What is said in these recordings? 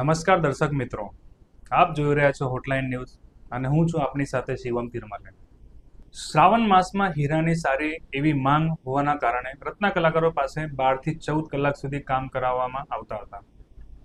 નમસ્કાર દર્શક મિત્રો. આપ જોઈ રહ્યા છો હોટલાઇન ન્યૂઝ અને હું છું આપની સાથે શિવમ તિરમાલે. શ્રાવણ માસમાં હીરાની સારી એવી માંગ હોવાના કારણે રત્ન કલાકારો પાસે બારથી ચૌદ કલાક સુધી કામ કરાવવામાં આવતા હતા.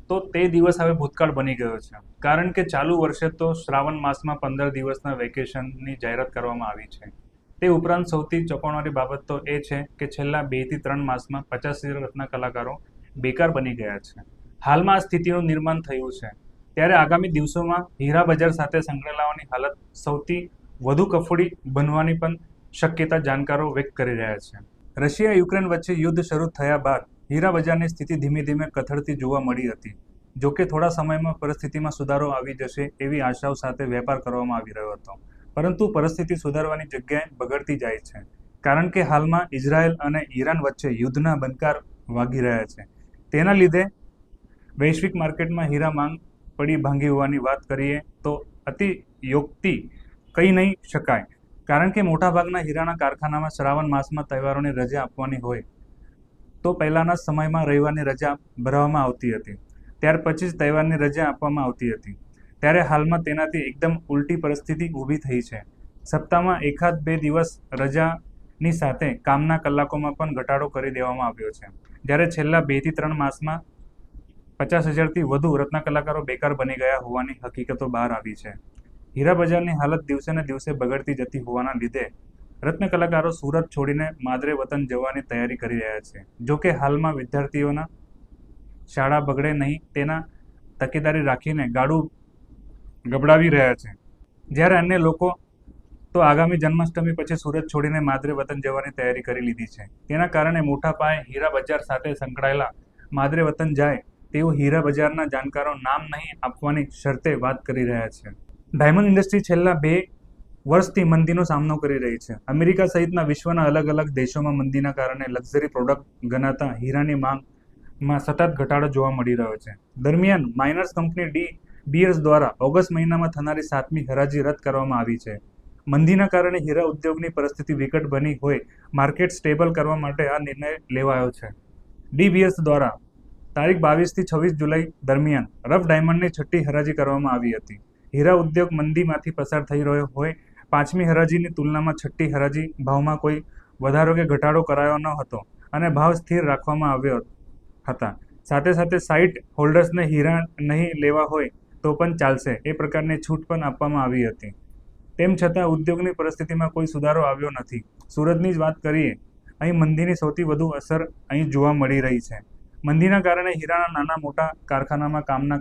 તો તે દિવસ હવે ભૂતકાળ બની ગયો છે. કારણ કે ચાલુ વર્ષે તો શ્રાવણ માસમાં પંદર દિવસના વેકેશનની જાહેરાત કરવામાં આવી છે. તે ઉપરાંત સૌથી ચોંકાવનારી બાબત તો એ છે કે છેલ્લા બેથી ત્રણ માસમાં પચાસ રત્ન કલાકારો બેકાર બની ગયા છે. હાલમાં આ સ્થિતિનું નિર્માણ થયું છે. ત્યારે આગામી દિવસોમાં હીરા બજાર સાથે સંકળાયેલાઓની હાલત સૌથી વધુ કફોડી બનવાની પણ શક્યતા જાણકારો વ્યક્ત કરી રહ્યા છે. રશિયા યુક્રેન વચ્ચે યુદ્ધ શરૂ થયા બાદ હીરા બજારની સ્થિતિ ધીમે ધીમે કથળતી જોવા મળી હતી. જોકે થોડા સમયમાં પરિસ્થિતિમાં સુધારો આવી જશે એવી આશાઓ સાથે વેપાર કરવામાં આવી રહ્યો હતો. પરંતુ પરિસ્થિતિ સુધારવાની જગ્યાએ બગડતી જાય છે. કારણ કે હાલમાં ઇઝરાયલ અને ઈરાન વચ્ચે યુદ્ધના બંકાર વાગી રહ્યા છે. તેના લીધે વૈશ્વિક માર્કેટમાં હીરા માંગ પડી ભાંગી હોવાની વાત કરીએ તો અતિયોક્તિ કહી નહીં શકાય. કારણ કે મોટાભાગના હીરાના કારખાનામાં શ્રાવણ માસમાં તહેવારોની રજા આપવાની હોય તો પહેલાંના સમયમાં રવિવારની રજા ભરવામાં આવતી હતી. ત્યાર પછી જ તહેવારની રજા આપવામાં આવતી હતી. ત્યારે હાલમાં તેનાથી એકદમ ઉલટી પરિસ્થિતિ ઊભી થઈ છે. સપ્તાહમાં એકાદ બે દિવસ રજાની સાથે કામના કલાકોમાં પણ ઘટાડો કરી દેવામાં આવ્યો છે. જ્યારે છેલ્લા બેથી ત્રણ માસમાં પચાસ હજારથી વધુ રત્ન કલાકારો બેકાર બની ગયા હોવાની હકીકતો બહાર આવી છે. હીરા બજારની હાલત દિવસે ને દિવસે બગડતી જતી હોવાના લીધે રત્ન કલાકારો સુરત છોડીને માદરે વતન જવાની તૈયારી કરી રહ્યા છે. જો કે હાલમાં વિદ્યાર્થીઓના શાળા બગડે નહીં તેના તકેદારી રાખીને ગાડું ગબડાવી રહ્યા છે. જ્યારે અન્ય લોકો તો આગામી જન્માષ્ટમી પછી સુરત છોડીને માદરે વતન જવાની તૈયારી કરી લીધી છે. તેના કારણે મોટા પાયે હીરા બજાર સાથે સંકળાયેલા માદરે વતન જાય તેઓ હીરા બજારના જાણકારો નામ નહીં આપવાની શરતે વાત કરી રહ્યા છે. ડાયમંડ ઇન્ડસ્ટ્રી છેલ્લા બે વર્ષથી મંદીનો સામનો કરી રહી છે. અમેરિકા સહિતના વિશ્વના અલગ અલગ દેશોમાં મંદીના કારણે લક્ઝરી પ્રોડક્ટ ગણાતા હીરાની માંગમાં સતત ઘટાડો જોવા મળી રહ્યો છે. દરમિયાન માઇનર્સ કંપની ડી બીયર્સ દ્વારા ઓગસ્ટ મહિનામાં થનારી સાતમી હરાજી રદ કરવામાં આવી છે. મંદીના કારણે હીરા ઉદ્યોગની પરિસ્થિતિ વિકટ બની હોય, માર્કેટ સ્ટેબલ કરવા માટે આ નિર્ણય લેવાયો છે. ડી બીયર્સ દ્વારા તારીખ બાવીસથી છવ્વીસ જુલાઈ દરમિયાન રફ ડાયમંડની છઠ્ઠી હરાજી કરવામાં આવી હતી. હીરા ઉદ્યોગ મંદીમાંથી પસાર થઈ રહ્યો હોય, પાંચમી હરાજીની તુલનામાં છઠ્ઠી હરાજી ભાવમાં કોઈ વધારો કે ઘટાડો કરાયો ન હતો અને ભાવ સ્થિર રાખવામાં આવ્યો હતા. સાથે સાથે સાઇટ હોલ્ડર્સને હીરા નહીં લેવા હોય તો પણ ચાલશે, એ પ્રકારની છૂટ પણ આપવામાં આવી હતી. તેમ છતાં ઉદ્યોગની પરિસ્થિતિમાં કોઈ સુધારો આવ્યો નથી. સુરતની જ વાત કરીએ, અહીં મંદીની સૌથી વધુ અસર અહીં જોવા મળી રહી છે. મંદીના કારણે હીરાના નાના મોટા કારખાનામાં કામના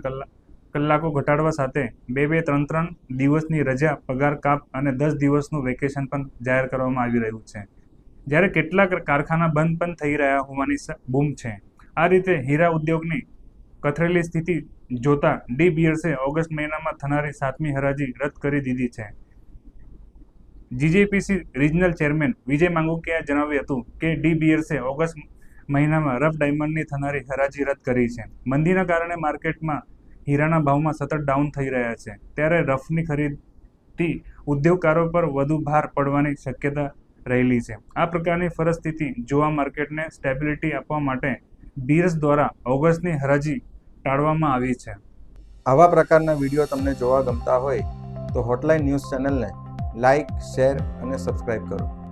કલાક ઘટાડવા સાથે બે બે, ત્રણ ત્રણ દિવસની રજા, પગાર, કાપ અને દસ દિવસનું વેકેશન પણ જાહેર કરવામાં આવી રહ્યું છે. જ્યારે કેટલાક કારખાના બંધ પણ થઈ રહ્યા હોવાની બૂમ છે. આ રીતે હીરા ઉદ્યોગની કથરેલી સ્થિતિ જોતા ડી બિયર્સે ઓગસ્ટ મહિનામાં થનારી સાતમી હરાજી રદ કરી દીધી છે. જીજેપીસી રિજનલ ચેરમેન વિજય માંગુકિયાએ જણાવ્યું હતું કે ડી બિયર્સે ઓગસ્ટ મહિનામાં રફ ડાયમંડની થનારી હરાજી રદ કરી છે. મંદીના કારણે માર્કેટમાં હીરાના ભાવમાં સતત ડાઉન થઈ રહ્યા છે. ત્યારે રફની ખરીદી ઉદ્યોગકારો પર વધુ ભાર પડવાની શક્યતા રહેલી છે. આ પ્રકારની પરિસ્થિતિ જોવા માર્કેટને સ્ટેબિલિટી આપવા માટે બીએસ દ્વારા ઓગસ્ટની હરાજી ટાળવામાં આવી છે. આવા પ્રકારના વીડિયો તમને જોવા ગમતા હોય તો હોટલાઇન ન્યૂઝ ચેનલને લાઇક શેર અને સબસ્ક્રાઇબ કરો.